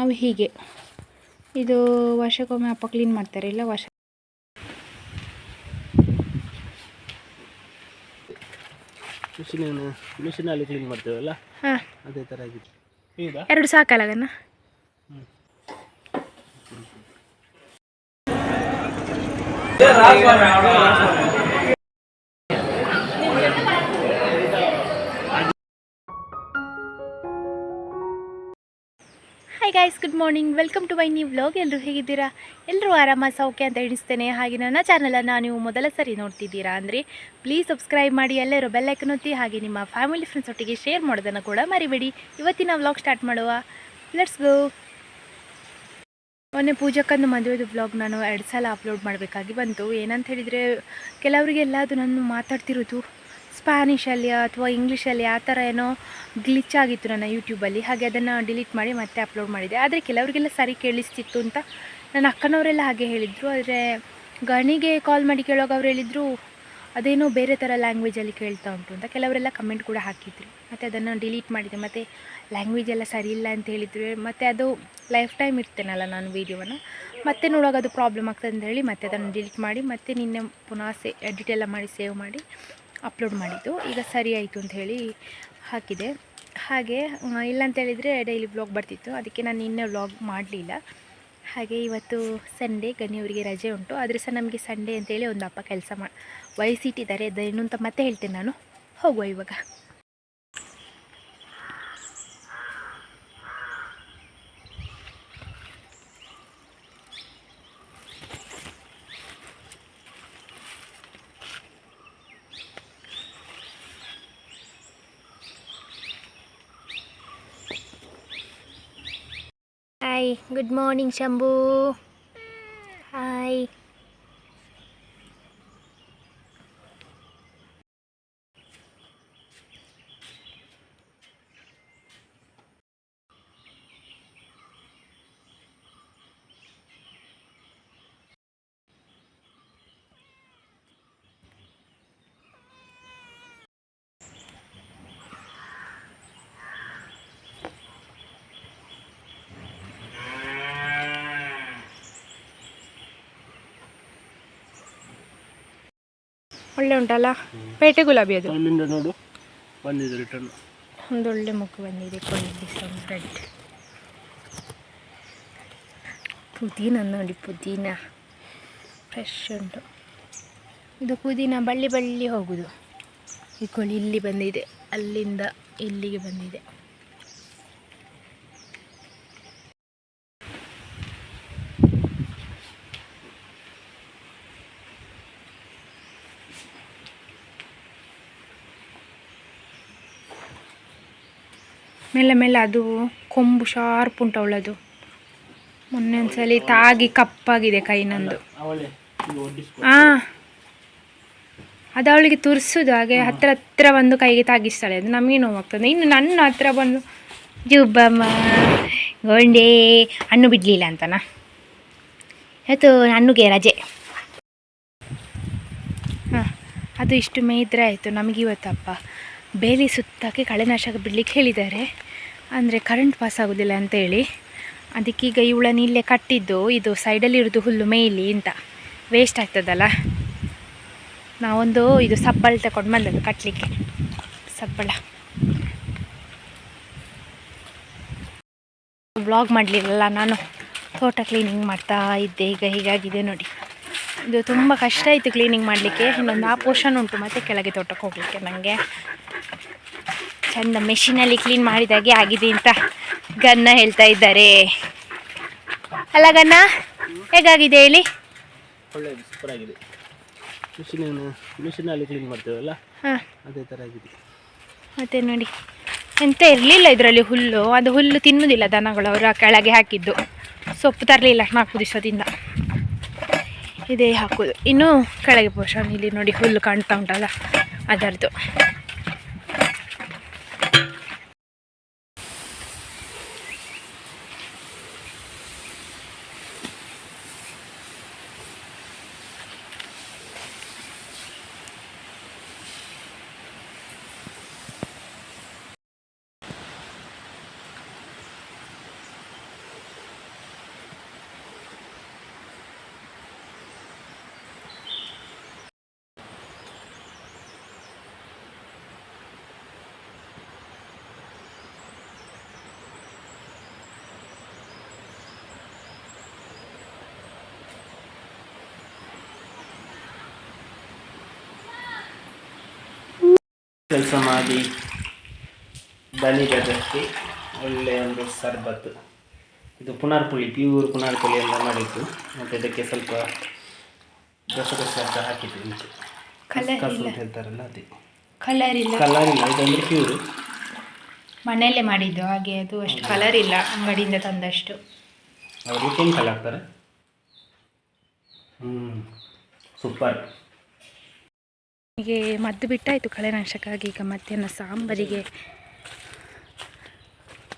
ನಾವು ಹೀಗೆ. ಇದು ವರ್ಷಕ್ಕೊಮ್ಮೆ ಅಪ್ಪ ಕ್ಲೀನ್ ಮಾಡ್ತಾರೆ ಇಲ್ಲ ವರ್ಷ ಮಿಷಿನ್ ಮಿಷಿನಲ್ಲಿ ಕ್ಲೀನ್ ಮಾಡ್ತೇವಲ್ಲ? ಹಾಂ. ಅದೇ ಥರ ಆಗಿದೆ. ಎರಡು ಸಾಕಲ್ಲ ಗನ್ನ hi guys good morning welcome to my new vlog ಎಲ್ಲರೂ ಹೇಗಿದ್ದೀರಾ? ಎಲ್ಲರೂ ಆರಾಮ, ಸೌಖ್ಯ ಅಂತ ಎಣಿಸ್ತೇನೆ. ಹಾಗೆ ನನ್ನ ಚಾನಲನ್ನು ನೀವು ಮೊದಲ ಸರಿ ನೋಡ್ತಿದ್ದೀರಾ ಅಂದರೆ ಪ್ಲೀಸ್ ಸಬ್ಸ್ಕ್ರೈಬ್ ಮಾಡಿ ಎಲ್ಲರೂ ಬೆಲ್ಲೈಕನ್ ಒತ್ತಿ, ಹಾಗೆ ನಿಮ್ಮ ಫ್ಯಾಮಿಲಿ ಫ್ರೆಂಡ್ಸ್ ಒಟ್ಟಿಗೆ ಶೇರ್ ಮಾಡೋದನ್ನು ಕೂಡ ಮರಿಬೇಡಿ. ಇವತ್ತಿನ ವ್ಲಾಗ್ ಸ್ಟಾರ್ಟ್ ಮಾಡುವ. ಲೆಟ್ಸ್ ಗೋ ಮೊನ್ನೆ ಪೂಜಕ್ಕಂದು ಮದುವೆದು ಬ್ಲಾಗ್ ನಾನು ಎರಡು ಸಲ ಅಪ್ಲೋಡ್ ಮಾಡಬೇಕಾಗಿ ಬಂತು. ಏನಂತ ಹೇಳಿದರೆ ಕೆಲವರಿಗೆಲ್ಲ ಅದು ನಾನು ಮಾತಾಡ್ತಿರೋದು ಸ್ಪ್ಯಾನಿಷಲ್ಲಿ ಅಥವಾ ಇಂಗ್ಲೀಷಲ್ಲಿ ಆ ಥರ ಏನೋ ಗ್ಲಿಚ್ ಆಗಿತ್ತು ನನ್ನ ಯೂಟ್ಯೂಬಲ್ಲಿ. ಹಾಗೆ ಅದನ್ನು ಡಿಲೀಟ್ ಮಾಡಿ ಮತ್ತೆ ಅಪ್ಲೋಡ್ ಮಾಡಿದೆ. ಆದರೆ ಕೆಲವರಿಗೆಲ್ಲ ಸರಿ ಕೇಳಿಸ್ತಿತ್ತು ಅಂತ ನನ್ನ ಅಕ್ಕನವರೆಲ್ಲ ಹಾಗೆ ಹೇಳಿದರು. ಆದರೆ ಗಣಿಗೆ ಕಾಲ್ ಮಾಡಿ ಕೇಳುವಾಗ ಅವ್ರು ಹೇಳಿದರು, ಅದೇನೋ ಬೇರೆ ಥರ ಲ್ಯಾಂಗ್ವೇಜಲ್ಲಿ ಕೇಳ್ತಾ ಉಂಟು ಅಂತ. ಕೆಲವರೆಲ್ಲ ಕಮೆಂಟ್ ಕೂಡ ಹಾಕಿದ್ರು. ಮತ್ತು ಅದನ್ನು ಡಿಲೀಟ್ ಮಾಡಿದೆ. ಮತ್ತು ಲ್ಯಾಂಗ್ವೇಜ್ ಎಲ್ಲ ಸರಿ ಇಲ್ಲ ಅಂತ ಹೇಳಿದ್ರು. ಮತ್ತು ಅದು ಲೈಫ್ ಟೈಮ್ ಇರ್ತೇನಲ್ಲ ನಾನು ವೀಡಿಯೋವನ್ನು ಮತ್ತೆ ನೋಡುವಾಗ ಅದು ಪ್ರಾಬ್ಲಮ್ ಆಗ್ತದೆ ಅಂತ ಹೇಳಿ ಮತ್ತೆ ಅದನ್ನು ಡಿಲೀಟ್ ಮಾಡಿ ಮತ್ತೆ ನಿನ್ನೆ ಪುನಃ ಸೇ ಎಡಿಟ್ ಎಲ್ಲ ಮಾಡಿ ಸೇವ್ ಮಾಡಿ. ಅಪ್ಲೋಡ್ ಮಾಡಿದ್ದು. ಈಗ ಸರಿ ಆಯಿತು ಅಂತ ಹೇಳಿ ಹಾಕಿದೆ. ಹಾಗೆ ಇಲ್ಲ ಅಂತ ಹೇಳಿದರೆ ಡೈಲಿ ವ್ಲಾಗ್ ಬರ್ತಿತ್ತು. ಅದಕ್ಕೆ ನಾನು ಇನ್ನೂ ವ್ಲಾಗ್ ಮಾಡಲಿಲ್ಲ. ಹಾಗೆ ಇವತ್ತು ಸಂಡೇ ಗಣಿಯವರಿಗೆ ರಜೆ ಉಂಟು. ಆದರೆ ಸಹ ನಮಗೆ ಸಂಡೇ ಅಂತೇಳಿ ಒಂದು ಅಪ್ಪ ಕೆಲಸ ಮಾ, ವಹಿಸಿಟ್ಟಿದ್ದಾರೆ. ಅಂತ ಮತ್ತೆ ಹೇಳ್ತೇನೆ ನಾನು. ಹೋಗುವ ಇವಾಗ. Hi good morning Shambhu hi ಒಳ್ಳೆ ಉಂಟಲ್ಲ? ಪೇಟೆ ಗುಲಾಬಿ ಅದು? ಅಲ್ಲಿಂದ ನೋಡು. ಬಂದಿದೆ ರಿಟರ್ನ್ ಒಂದು ಒಳ್ಳೆ ಮುಖ ಬಂದಿದೆ ಕೊಳ್ಳಿ ರೆಡ್ ಪುದೀನ ನೋಡಿ ಪುದೀನ. ಫ್ರೆಶ್ ಉಂಟು. ಇದು ಪುದೀನ ಬಳ್ಳಿ ಬಳ್ಳಿ ಹೋಗುದು. ಈ ಕೋಳಿ ಇಲ್ಲಿ ಬಂದಿದೆ. ಅಲ್ಲಿಂದ ಇಲ್ಲಿಗೆ ಬಂದಿದೆ. ಮೆಲ್ಲ ಮೇಲೆ ಅದು ಕೊಂಬು ಶಾರ್ಪ್ ಉಂಟು ಅವಳದು. ಮೊನ್ನೆ ಒಂದ್ಸಲಿ ತಾಗಿ ಕಪ್ಪಾಗಿದೆ ಕೈ ನಂದು. ಆ, ಅದು ಅವಳಿಗೆ ತುರ್ಸುದು, ಹಾಗೆ ಹತ್ರ ಹತ್ರ ಬಂದು ಕೈಗೆ ತಾಗಿಸ್ತಾಳೆ. ಅದು ನಮಗೆ ನೋವಾಗ್ತದೆ ಇನ್ನು ನನ್ನ ಹತ್ರ ಬಂದು, ಜುಬ್ಬಮ್ಮ, ಗೊಂಡೆ, ಹಣ್ಣು ಬಿಡಲಿಲ್ಲ ಅಂತನಾ? ಆಯಿತು ಹಣ್ಣುಗೆ ರಜೆ. ಹಾಂ, ಅದು ಇಷ್ಟು ಮೇಯ್ದ್ರೆ ಆಯಿತು. ನಮಗೆ ಇವತ್ತಪ್ಪ. ಬೇಲಿ ಸುತ್ತಕ್ಕೆ ಕಳೆನಾಶಕ ಬಿಡಲಿಕ್ಕೆ ಹೇಳಿದ್ದಾರೆ. ಅಂದರೆ ಕರೆಂಟ್ ಪಾಸ್ ಆಗೋದಿಲ್ಲ ಅಂತೇಳಿ ಅದಕ್ಕೀಗ ಇವಳನ್ನು ಇಲ್ಲೇ ಕಟ್ಟಿದ್ದು ಇದು ಸೈಡಲ್ಲಿರೋದು ಹುಲ್ಲು ಮೇಯ್ಲಿ ಅಂತ. ವೇಸ್ಟ್ ಆಗ್ತದಲ್ಲ. ನಾವೊಂದು ಇದು ಸಬ್ಬಳ ತಗೊಂಡು ಬಂದದ್ದು ಕಟ್ಟಲಿಕ್ಕೆ ಸಬ್ಬಳ. ವ್ಲಾಗ್ ಮಾಡಲಿಲ್ಲ ನಾನು. ತೋಟ ಕ್ಲೀನಿಂಗ್ ಮಾಡ್ತಾ ಇದ್ದೆ. ಈಗ ಹೀಗಾಗಿದೆ ನೋಡಿ. ಇದು ತುಂಬ ಕಷ್ಟ ಆಯಿತು ಕ್ಲೀನಿಂಗ್ ಮಾಡಲಿಕ್ಕೆ. ಇನ್ನೊಂದು ಆ ಪೋರ್ಷನ್ ಉಂಟು ಮತ್ತು ಕೆಳಗೆ ತೋಟಕ್ಕೆ ಹೋಗಲಿಕ್ಕೆ ನನಗೆ ಚೆಂದ ಮೆಷಿನಲ್ಲಿ ಕ್ಲೀನ್ ಮಾಡಿದಾಗೆ ಆಗಿದೆ ಅಂತ ಗನ್ನ ಹೇಳ್ತಾ ಇದ್ದಾರೆ. ಅಲ್ಲ ಗನ್ನ ಹೇಗಾಗಿದೆ ಹೇಳಿ? ಒಳ್ಳೆ ಸೂಪರ್ ಆಗಿದೆ. ಮಿಷಿನ್ ಮಿಷಿನಲ್ಲಿ ಕ್ಲೀನ್ ಮಾಡ್ತೇವಲ್ಲ? ಹಾಂ. ಅದೇ ಥರ ಆಗಿದೆ. ಮತ್ತೆ ನೋಡಿ ಎಂತ ಇರಲಿಲ್ಲ ಇದರಲ್ಲಿ ಹುಲ್ಲು. ಅದು ಹುಲ್ಲು ತಿನ್ನುವುದಿಲ್ಲ ದನಗಳು ಅವರು ಕೆಳಗೆ ಹಾಕಿದ್ದು. ಸೊಪ್ಪು ತರಲಿಲ್ಲ ನಾಲ್ಕು ದಿವಸದಿಂದ. ಇದೇ ಹಾಕೋದು. ಇನ್ನು ಕೆಳಗೆ ಪೋಷಣ ಇಲ್ಲಿ ನೋಡಿ ಹುಲ್ಲು ಕಾಣ್ತಾ ಉಂಟಲ್ಲ ಅದರದ್ದು ಕೆಲಸ ಮಾಡಿ ದನಿಗದಕ್ಕೆ ಒಳ್ಳೆಯ ಒಂದು ಸರ್ಬತ್ತು ಇದು ಪುನರ್ಪುಳಿ ಪ್ಯೂರ್ ಪುನರ್ಪುಳಿ ಎಲ್ಲ ಮಾಡಿದ್ದು. ಮತ್ತು ಇದಕ್ಕೆ ಸ್ವಲ್ಪ ಗಸಗಸೆ ಅಂತ ಹಾಕಿದ್ದು ಕಸು ಇಲ್ಲ. ಅಂತ ಹೇಳ್ತಾರಲ್ಲ ಅದೇ. ಕಲರ್ ಇಲ್ಲ. ಕಲರ್ ಇಲ್ಲ ಇದೊಂದು ಪ್ಯೂರು ಮನೆಯಲ್ಲೇ ಮಾಡಿದ್ದು ಹಾಗೆ ಅದು ಅಷ್ಟು ಕಲರ್ ಇಲ್ಲ ಅಂಗಡಿಯಿಂದ ತಂದಷ್ಟು. ಅವರು ಕೆಮಿಕಲ್ ಹಾಕ್ತಾರೆ? ಹ್ಞೂ ಸೂಪರ್ ಹೀಗೆ ಮದ್ದು ಬಿಟ್ಟಾಯಿತು ಕಳೆನಾಶಕ್ಕಾಗಿ. ಈಗ ಮಧ್ಯಾಹ್ನ ಸಾಂಬಾರಿಗೆ.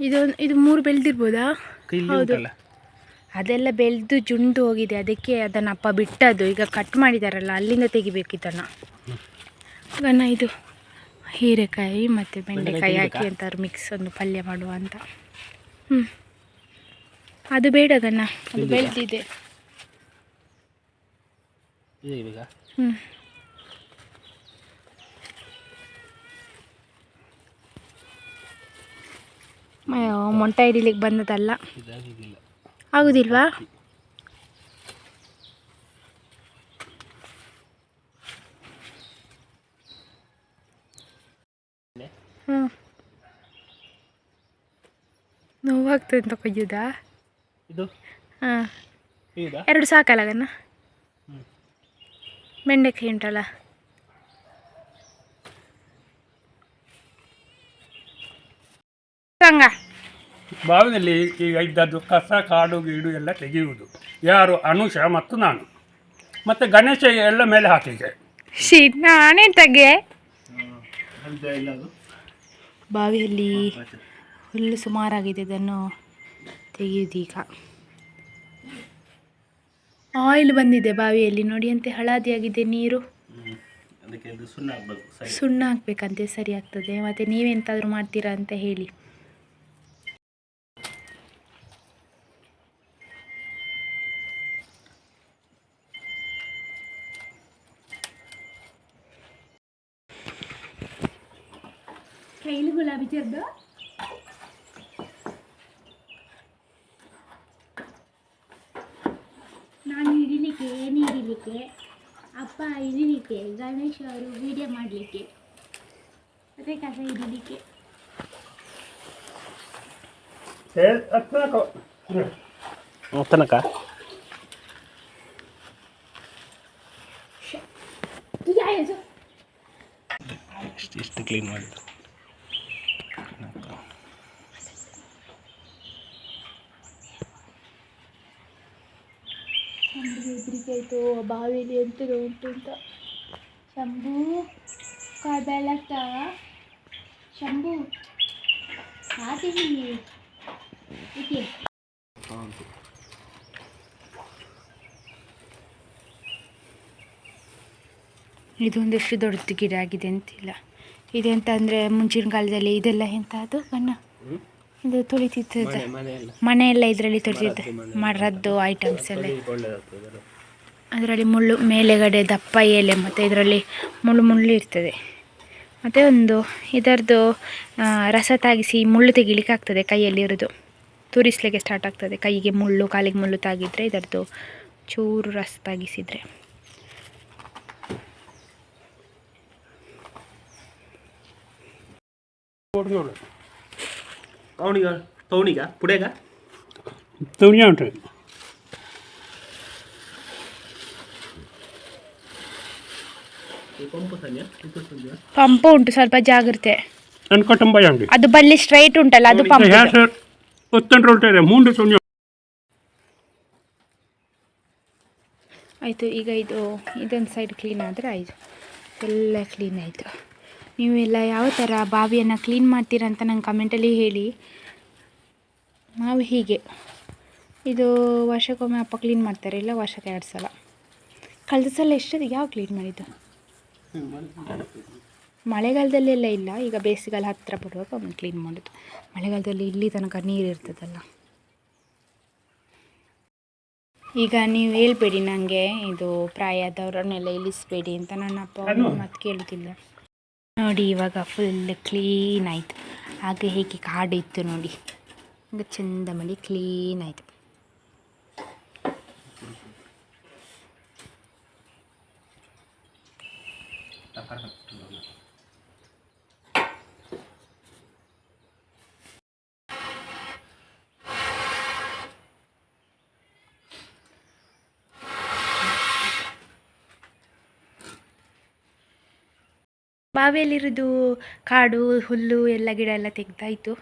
ಇದು ಇದು ಮೂರು ಬೆಳೆದಿರ್ಬೋದಾ? ಹೌದು. ಅದೆಲ್ಲ ಬೆಳೆದು ಜುಂಡು ಹೋಗಿದೆ. ಅದಕ್ಕೆ ಅದನ್ನು ಅಪ್ಪ ಬಿಟ್ಟದ್ದು. ಈಗ ಕಟ್ ಮಾಡಿದಾರಲ್ಲ ಅಲ್ಲಿಂದ ತೆಗಿಬೇಕು ಇದನ್ನು. ಗನ್ನ ಇದು ಹೀರೆಕಾಯಿ ಮತ್ತು ಬೆಂಡೆಕಾಯಿ ಹಾಕಿ ಅಂತ ಅಂತಾರೆ ಮಿಕ್ಸ್ ಒಂದು ಪಲ್ಯ ಮಾಡುವ ಅಂತ. ಹ್ಞೂ ಅದು ಬೇಡ ಗನ್ನ ಅದು? ಬೆಳೆದಿದೆ. ಹ್ಞೂ ಮೊಂಟ ಹಿಡಿಲಿಕ್ಕೆ ಬಂದದಲ್ಲ ಆಗುದಿಲ್ವಾ? ಹ್ಞೂ ನೋವಾಗ್ತದೆ ಅಂತ ಕೊಯ್ಯುದ? ಹಾಂ. ಎರಡು ಸಾಕಲ್ಲ ಹ್ಮ್. ಬೆಂಡೆಕಾಯಿ ಉಂಟಲ್ಲ? ಸಂಗ ಬಾವಿಯಲ್ಲಿ ಈಗ ಇದ್ದದ್ದು ಕಸ ಕಾಡು ಗೀಡು ಎಲ್ಲ ತೆಗೆಯುವುದು. ಯಾರು ಅನುಷ ಮತ್ತು ನಾನು. ಮತ್ತು ಗಣೇಶ ಎಲ್ಲ ಮೇಲೆ ಹಾಕಿದೆ ಶೀ ನಾನೇ ತೆಗೆ. ಅಂತ ಇಲ್ಲ ಅದು ಬಾವಿಯಲ್ಲಿ ಹುಲ್ಲು ಸುಮಾರಾಗಿದೆ ಇದನ್ನು ತೆಗೆಯುವುದೀಗ ಆಯಿಲ್ ಬಂದಿದೆ ಬಾವಿಯಲ್ಲಿ ನೋಡಿ ಅಂತೆ ಹಳದಿಯಾಗಿದೆ ನೀರು. ಅದಕ್ಕೆ ಸುಣ್ಣ ಆಗ್ಬೇಕು ಸುಣ್ಣ ಹಾಕ್ಬೇಕಂತೆ ಸರಿ ಆಗ್ತದೆ. ಮತ್ತೆ ನೀವೆಂತಾದರೂ ಮಾಡ್ತೀರಾ ಅಂತ ಹೇಳಿ. ಕೈಲಿ ಗುಲಾಬಿ ಜರ್ದು? ನಾನು ಹಿಡಿಲಿಕ್ಕೆ ಏನು ಹಿಡಿಲಿಕ್ಕೆ ಅಪ್ಪ ಹಿಡಿಲಿಕ್ಕೆ ಗಣೇಶ್ ಅವರು ವೀಡಿಯೋ ಮಾಡಲಿಕ್ಕೆ. ಅದೇ ಕಸ ಹಿಡಿಲಿಕ್ಕೆ ತನಕ ಇಷ್ಟು ಇಷ್ಟು ಕ್ಲೀನ್ ಮಾಡಿದ್ದು. ಆಯಿತು ಬಾವಿಲಿ ಎಂತದು ಉಂಟು ಅಂತ. ಶಂಭು ಕಾಲ್ ಬೆಳಗ್ತ ಶಂಭು ಹಾಕಿದ್ದೀನಿ ಇದಕ್ಕೆ ಇದೊಂದಷ್ಟು ದೊಡ್ಡದು ಗಿಡ ಆಗಿದೆ ಅಂತಿಲ್ಲ. ಇದೆಂತ ಅಂದರೆ ಮುಂಚಿನ ಕಾಲದಲ್ಲಿ ಇದೆಲ್ಲ ಎಂತ ಅದು? ಬಣ್ಣ? ಇದು ತೊಳಿತಿತ್ತು ಮನೆ ಎಲ್ಲ. ಮನೆಯೆಲ್ಲ ಇದರಲ್ಲಿ ತೊಳಿತಿತ್ತು ಮರದ್ದು. ಐಟಮ್ಸ್ ಎಲ್ಲ. ಅದರಲ್ಲಿ ಮುಳ್ಳು ಮೇಲೆಗಡೆ ದಪ್ಪ ಎಲೆ ಮತ್ತು ಇದರಲ್ಲಿ ಮುಳ್ಳು ಮುಳ್ಳು ಇರ್ತದೆ. ಮತ್ತು ಒಂದು ಇದರದ್ದು ಆ, ರಸ ತಾಗಿಸಿ ಮುಳ್ಳು ತೆಗಿಲಿಕ್ಕೆ ಆಗ್ತದೆ ಕೈಯಲ್ಲಿ ಇರೋದು. ತುರಿಸ್ಲಿಕ್ಕೆ ಸ್ಟಾರ್ಟ್ ಆಗ್ತದೆ. ಕೈಗೆ ಮುಳ್ಳು ಕಾಲಿಗೆ ಮುಳ್ಳು ತಾಗಿದರೆ ಇದರದ್ದು ಚೂರು ರಸ ತಾಗಿಸಿದರೆ. ಅವನಿಗ ತವಣಿಗ ಪುಡೆಗ? ತುಣಿಯ ಉಂಟು. ಪಂಪು ಉಂಟು ಸ್ವಲ್ಪ ಜಾಗ್ರತೆ. ನನ್ನ ಕುಟುಂಬ ಉಂಟು ಅದು ಬಲ್ಲಿ ಸ್ಟ್ರೈಟ್ ಉಂಟಲ್ಲ ಅದು ಪಂಪ್ ಒತ್ತಂಡ್ರೆ ಮೂಂಡು ಆಯಿತು ಈಗ ಇದು ಇದೊಂದು ಸೈಡ್ ಕ್ಲೀನ್ ಆದರೆ ಆಯಿತು. ಎಲ್ಲ ಕ್ಲೀನ್ ಆಯಿತು. ನೀವೆಲ್ಲ ಯಾವ ಥರ ಬಾವಿಯನ್ನು ಕ್ಲೀನ್ ಮಾಡ್ತೀರಾ ಅಂತ ನಂಗೆ ಕಮೆಂಟಲ್ಲಿ ಹೇಳಿ. ನಾವು ಹೀಗೆ. ಇದು ವರ್ಷಕ್ಕೊಮ್ಮೆ ಅಪ್ಪ ಕ್ಲೀನ್ ಮಾಡ್ತಾರೆ ಇಲ್ಲ ವರ್ಷಕ್ಕೆ ಎರಡು ಸಲ. ಕಳೆದ ಸಲ ಎಷ್ಟೊತ್ತಿಗೆ ಯಾವ ಕ್ಲೀನ್ ಮಾಡಿದ್ದು? ಮಳೆಗಾಲದಲ್ಲೆಲ್ಲ ಇಲ್ಲ. ಈಗ ಬೇಸಿಗೆಲ್ಲ ಹತ್ತಿರ ಬರುವಾಗ ಒಮ್ಮೆ ಕ್ಲೀನ್ ಮಾಡೋದು. ಮಳೆಗಾಲದಲ್ಲಿ ಇಲ್ಲಿ ತನಕ ನೀರು ಇರ್ತದಲ್ಲ. ಈಗ ನೀವು ಹೇಳ್ಬೇಡಿ ನನಗೆ ಇದು ಪ್ರಾಯದವರನ್ನೆಲ್ಲ ಇಳಿಸ್ಬೇಡಿ ಅಂತ ನನ್ನ ಅಪ್ಪ ಮತ್ತೆ ಕೇಳುತ್ತಿಲ್ಲ ನೋಡಿ ಇವಾಗ ಫುಲ್ ಕ್ಲೀನ್ ಆಯಿತು. ಹಾಗೆ ಹೇಗೆ ಕಾಡಿತ್ತು ನೋಡಿ. ಈಗ ಚಂದ ಮಾಡಿ ಕ್ಲೀನ್ ಆಯಿತು. ಬಾವಿಯಲ್ಲಿರೋದು ಕಾಡು ಹುಲ್ಲು ಎಲ್ಲ ಗಿಡ ಎಲ್ಲ ತೆಗ್ದಾಯಿತು.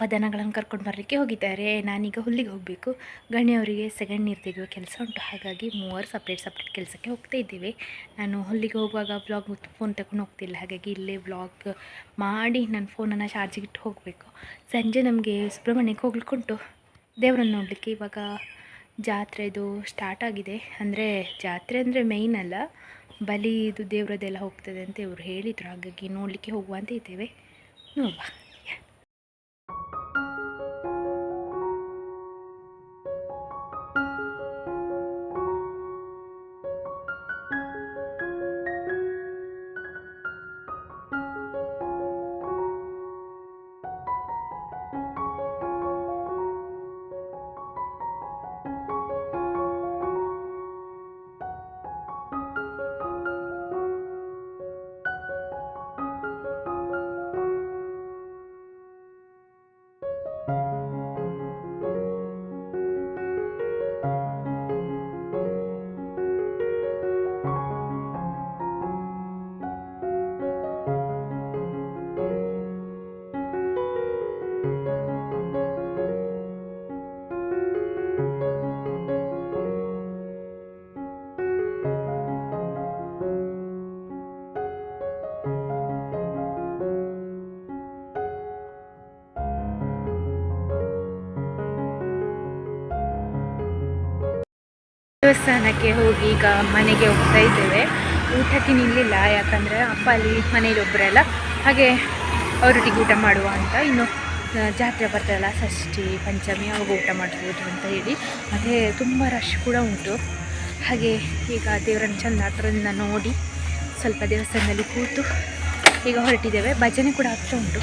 ಅಪ್ಪ ದನಗಳನ್ನು ಕರ್ಕೊಂಡು ಬರಲಿಕ್ಕೆ ಹೋಗಿದ್ದಾರೆ. ನಾನೀಗ ಹುಲ್ಲಿಗೆ ಹೋಗಬೇಕು. ಗಣಿಯವರಿಗೆ ಸೆಕೆಂಡ್ ನೀರು ತೆಗೆಯುವ ಕೆಲಸ ಉಂಟು. ಹಾಗಾಗಿ ಮೂವರು ಸಪ್ರೇಟ್ ಸಪ್ರೇಟ್ ಕೆಲಸಕ್ಕೆ ಹೋಗ್ತಾ ಇದ್ದೇವೆ. ನಾನು ಹುಲ್ಲಿಗೆ ಹೋಗುವಾಗ ವ್ಲಾಗ್ ಫೋನ್ ತಗೊಂಡು ಹೋಗ್ತಿಲ್ಲ. ಹಾಗಾಗಿ ಇಲ್ಲೇ ವ್ಲಾಗ್ ಮಾಡಿ ನನ್ನ ಫೋನನ್ನು ಚಾರ್ಜಿಗೆ ಇಟ್ಟು ಹೋಗಬೇಕು. ಸಂಜೆ ನಮಗೆ ಸುಬ್ರಹ್ಮಣ್ಯಕ್ಕೆ ಹೋಗ್ಲಿಕ್ಕುಂಟು ದೇವರನ್ನು ನೋಡಲಿಕ್ಕೆ ಇವಾಗ ಜಾತ್ರೆದು ಸ್ಟಾರ್ಟ್ ಆಗಿದೆ. ಅಂದರೆ ಜಾತ್ರೆ ಅಂದರೆ ಮೇಯ್ನ್ ಅಲ್ಲ. ಬಲಿ ಇದು ದೇವರದೆಲ್ಲ ಹೋಗ್ತದೆ ಅಂತ ಇವರು ಹೇಳಿದರು. ಹಾಗಾಗಿ ನೋಡಲಿಕ್ಕೆ ಹೋಗುವ ಅಂತ ಇದ್ದೇವೆ. ನೋಡುವ. ದೇವಸ್ಥಾನಕ್ಕೆ ಹೋಗಿ ಈಗ ಮನೆಗೆ ಹೋಗ್ತಾ ಇದ್ದೇವೆ. ಊಟಕ್ಕೆ ನಿಲ್ಲಿಲ್ಲ, ಯಾಕಂದರೆ ಅಪ್ಪ ಅಲ್ಲಿ ಮನೇಲಿ ಒಬ್ಬರಲ್ಲ ಹಾಗೆ ಅವರೊಟ್ಟಿಗೆ ಊಟ ಮಾಡುವ ಅಂತ. ಇನ್ನು ಜಾತ್ರೆ ಬರ್ತದಲ್ಲ, ಷಷ್ಠಿ, ಪಂಚಮಿ, ಅವಾಗ ಊಟ ಮಾಡ್ಬೋದು ಅಂತ ಹೇಳಿ. ಮತ್ತು ತುಂಬ ರಶ್ ಕೂಡ ಉಂಟು. ಹಾಗೆ ಈಗ ದೇವರನ್ನು ಚಂದ ಹತ್ರದಿಂದ ನೋಡಿ ಸ್ವಲ್ಪ ದೇವಸ್ಥಾನದಲ್ಲಿ ಕೂತು ಈಗ ಹೊರಟಿದ್ದೇವೆ. ಭಜನೆ ಕೂಡ ಆಗ್ತಾ ಉಂಟು.